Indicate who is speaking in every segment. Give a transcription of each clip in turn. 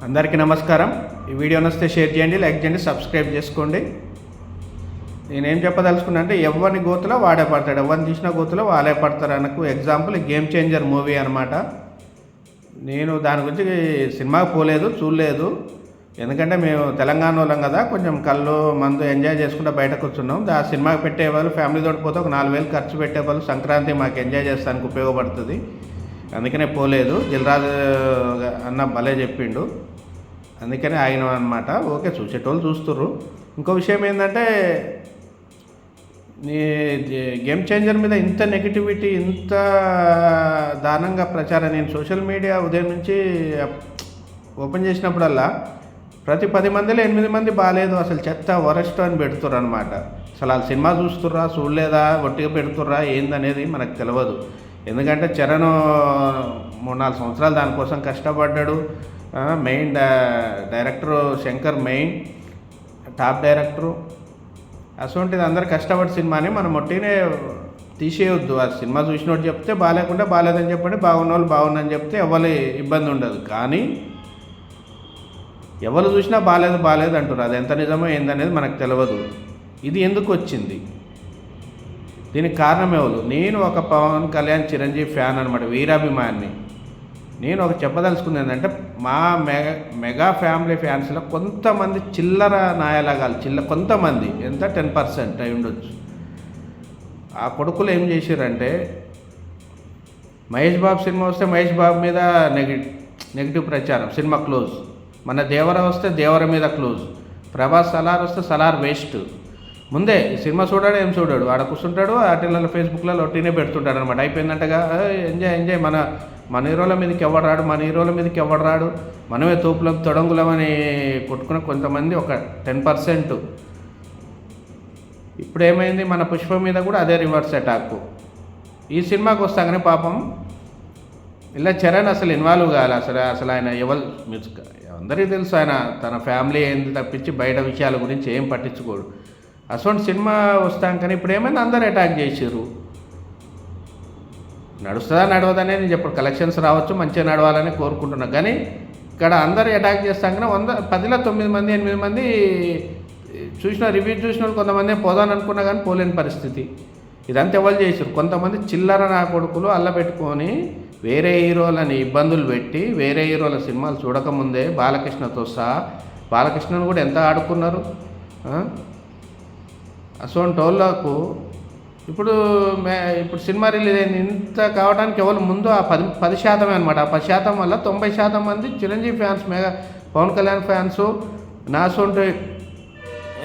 Speaker 1: అందరికీ నమస్కారం. ఈ వీడియో నచ్చితే షేర్ చేయండి లైక్ చేయండి సబ్స్క్రైబ్ చేసుకోండి. నేనేం చెప్పదలుచుకున్నా అంటే ఎవరిని గోతులో వాడే పడతాడు. ఎవరిని తీసిన గోతులో వాళ్ళే పడతారు అనకు ఎగ్జాంపుల్ గేమ్ చేంజర్ మూవీ అనమాట నేను దాని గురించి సినిమాకి పోలేదు చూడలేదు. ఎందుకంటే మేము తెలంగాణ వాళ్ళం కదా కొంచెం కళ్ళు మందు ఎంజాయ్ చేసుకుంటూ బయట కూర్చున్నాం. ఆ సినిమాకి పెట్టేవాళ్ళు ఫ్యామిలీతో పోతే ఒక నాలుగు వేలు ఖర్చు పెట్టేవాళ్ళు సంక్రాంతి మాకు ఎంజాయ్ చేస్తానికి ఉపయోగపడుతుంది. అందుకనే పోలేదు. దిల్రాజు అన్న భలే చెప్పిండు. అందుకనే ఆయన అనమాట ఓకే చూసేటోళ్ళు చూస్తుర్రు. ఇంకో విషయం ఏంటంటే నీ గేమ్ చేంజర్ మీద ఇంత నెగిటివిటీ ఇంత దారుణంగా ప్రచారం నేను సోషల్ మీడియా ఉదయం నుంచి ఓపెన్ చేసినప్పుడల్లా ప్రతి పది మందిలో ఎనిమిది మంది బాగాలేదు అసలు చెత్త వరస్ట్ అని పెడుతుర్రు అనమాట అసలు వాళ్ళు సినిమా చూస్తుర్రా చూడలేదా ఒట్టిగా పెడుతుర్రా ఏందనేది మనకు తెలియదు ఎందుకంటే చరణ్ మూడు నాలుగు సంవత్సరాలు దానికోసం కష్టపడ్డాడు. Main director Shankar main top director అటువంటిది అందరు కష్టపడి సినిమాని మనం మొట్టినే తీసేయొద్దు. ఆ సినిమా చూసినోడు చెప్తే బాగాలేకుంటే బాగాలేదని చెప్పండి బాగున్న వాళ్ళు బాగుందని చెప్తే ఎవరి ఇబ్బంది ఉండదు. కానీ ఎవరు చూసినా బాగాలేదు బాగాలేదు అంటారు అది ఎంత నిజమో ఏందనేది మనకు తెలియదు ఇది ఎందుకు వచ్చింది? దీనికి కారణం ఎవరు? నేను ఒక పవన్ కళ్యాణ్ చిరంజీవి ఫ్యాన్ అనమాట వీరాభిమాన్ని. నేను ఒక చెప్పదలుచుకుంది ఏంటంటే మా మెగా మెగా ఫ్యామిలీ ఫ్యాన్స్లో కొంతమంది చిల్లర నాయలగాలు చిల్ల కొంతమంది ఎంత? టెన్ పర్సెంట్ అయి ఉండొచ్చు. ఆ కొడుకులు ఏం చేశారంటే మహేష్ బాబు సినిమా వస్తే మహేష్ బాబు మీద నెగి నెగిటివ్ ప్రచారం సినిమా క్లోజ్. మన దేవర వస్తే దేవర మీద క్లోజ్. ప్రభాస్ సలార్ వస్తే సలార్ వేస్ట్. ముందే ఈ సినిమా చూడాడు ఏం చూడాడు? ఆడ కూర్చుంటాడు వాటిలలో ఫేస్బుక్లో ఒట్టినే పెడుతుంటాడు అనమాట అయిపోయిందంటగా ఎంజాయ్ ఎంజాయ్ మన మన హీరోల మీదకి ఎవడు రాడు? మన హీరోల మీదకి ఎవడు రాడు? మనమే తోపులం తొడంగులమని కొట్టుకున్న కొంతమంది ఒక టెన్ పర్సెంట్. ఇప్పుడు ఏమైంది? మన పుష్ప మీద కూడా అదే రివర్స్ అటాక్. ఈ సినిమాకి వస్తాగానే పాపం ఇలా చరణ్ అసలు ఇన్వాల్వ్ కావాలి అసలు అసలు ఆయన ఎవరు మీరు అందరికీ తెలుసు ఆయన తన ఫ్యామిలీ ఏంది తప్పించి బయట విషయాల గురించి ఏం పట్టించుకోడు. అసలు సినిమా వస్తాం కానీ ఇప్పుడు ఏమైనా అందరు అటాక్ చేసారు నడుస్తుందా నడవదనే నేను చెప్పడు కలెక్షన్స్ రావచ్చు మంచిగా నడవాలని కోరుకుంటున్నా. కానీ ఇక్కడ అందరు అటాక్ చేస్తాం కానీ వంద పదిలో తొమ్మిది మంది ఎనిమిది మంది చూసిన రివ్యూ చూసిన వాళ్ళు కొంతమంది పోదాననుకున్నా కానీ పోలేని పరిస్థితి. ఇదంతా ఎవరు చేశారు కొంతమంది చిల్లర నా కొడుకులు అల్ల పెట్టుకొని వేరే హీరోలని ఇబ్బందులు పెట్టి వేరే హీరోల సినిమాలు చూడకముందే బాలకృష్ణతో సహా బాలకృష్ణను కూడా ఎంత ఆడుకున్నారు? అసోంటి వాళ్ళకు ఇప్పుడు మే ఇప్పుడు సినిమా రిలీజ్ అయింది. ఇంత కావడానికి ఎవరు ముందు ఆ పది పది శాతమే అనమాట ఆ పది శాతం వల్ల తొంభై శాతం మంది Chiranjeevi fans mega Pawan Kalyan fans నా సొంటి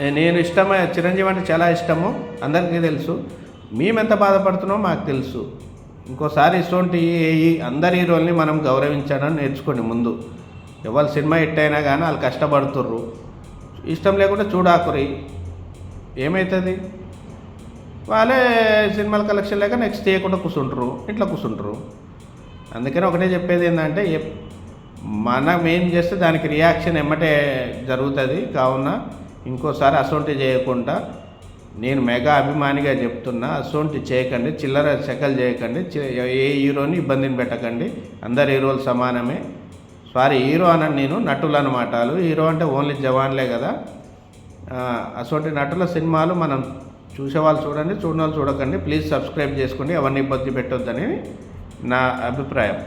Speaker 1: నేను ఇష్టమే చిరంజీవి అంటే చాలా ఇష్టము. అందరికీ తెలుసు. మేమెంత బాధపడుతున్నామో మాకు తెలుసు. ఇంకోసారి ఇటువంటి అందరి హీరోల్ని మనం గౌరవించడం నేర్చుకోండి ముందు. ఎవరు సినిమా హిట్ అయినా కానీ వాళ్ళు కష్టపడుతుర్రు. ఇష్టం లేకుండా చూడాకురి. ఏమవుతుంది వాళ్ళే సినిమాల కలెక్షన్ లేక నెక్స్ట్ చేయకుండా కూర్చుంటారు ఇట్లా కూర్చుంటారు అందుకని ఒకటే చెప్పేది ఏంటంటే మనం ఏం చేస్తే దానికి రియాక్షన్ ఎమ్మటే జరుగుతుంది. కావున ఇంకోసారి అసొంటి చేయకుండా నేను మెగా అభిమానిగా చెప్తున్నా అసొంటి చేయకండి చిల్లర చెక్కలు చేయకండి ఏ హీరోని ఇబ్బందిని పెట్టకండి అందరు హీరోలు సమానమే. సారీ హీరో అనని నేను నటులు అనమాట హీరో అంటే ఓన్లీ జవాన్లే కదా. అటువంటి నటుల సినిమాలు మనం చూసేవాళ్ళు చూడండి చూడని చూడకండి. ప్లీజ్ సబ్స్క్రైబ్ చేసుకోండి అవన్నీ ఇబ్బంది పెట్టొద్దని నా అభిప్రాయం.